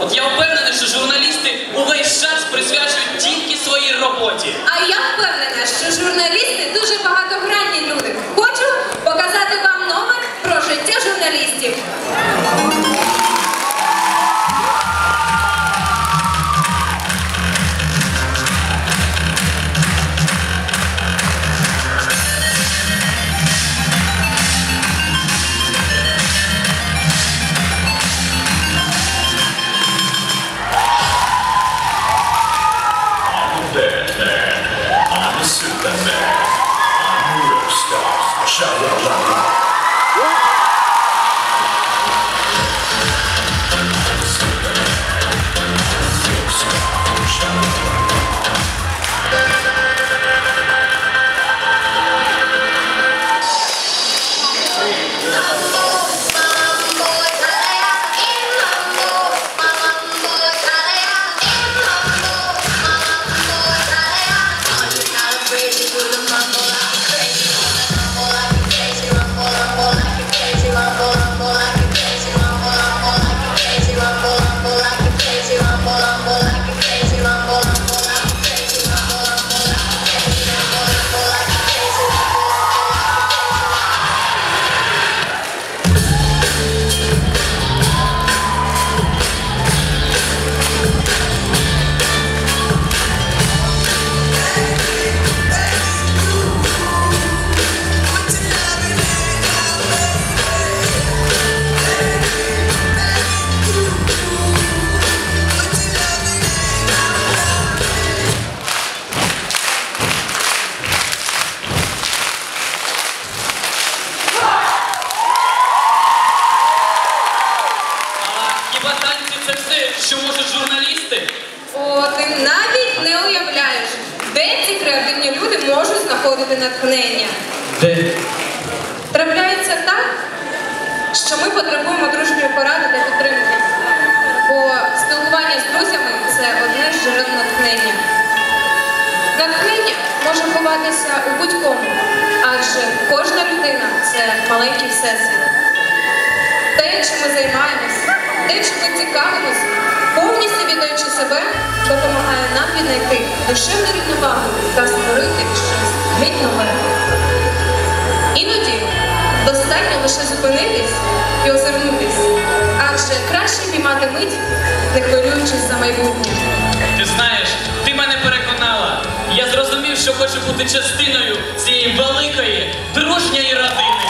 От я впевнений, що журналісти увесь час присвячують тільки своїй роботі. А я впевнена, що журналісти дуже багатогранні люди. Хочу показати вам номер про життя журналістів. Ти навіть не уявляєш, де ці креативні люди можуть знаходити натхнення. Де? Трапляється так, що ми потребуємо дружньої поради та підтримки. Бо спілкування з друзями це одне з джерел натхнення. Натхнення може ховатися у будь-кому, адже кожна людина це маленький всесвіт. Те, чим ми займаємося, те, чим ми цікавимося, повністю віддаючи себе, віднайти душевну рівновагу та створити щось геть нове. Іноді достатньо лише зупинитись і озирнутись, адже краще піймати мить, не хвилюючись за майбутнє. Ти знаєш, ти мене переконала. Я зрозумів, що хочу бути частиною цієї великої, дружньої родини.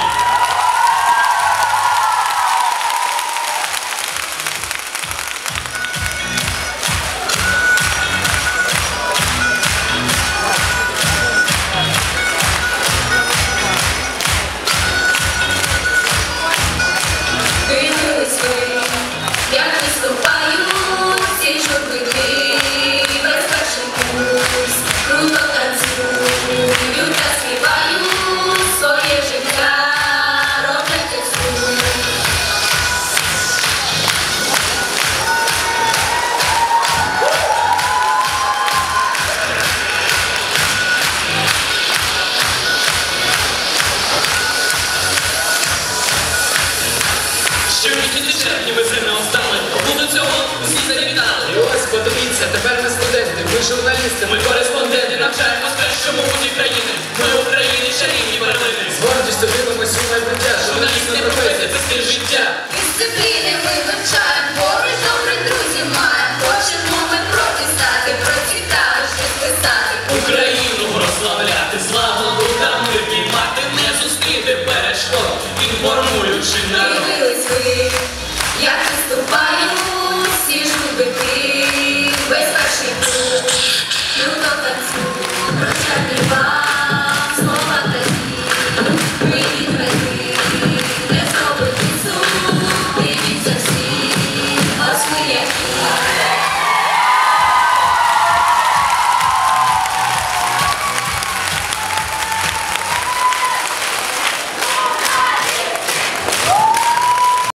Подивіться, тепер ми студенти, ми журналісти, Ми кореспонденти навчаємо кращому путі країни. Ми України чарівні перлини. з гордістю дивимося у майбуття, журналісти професія це стиль життя. Дисципліна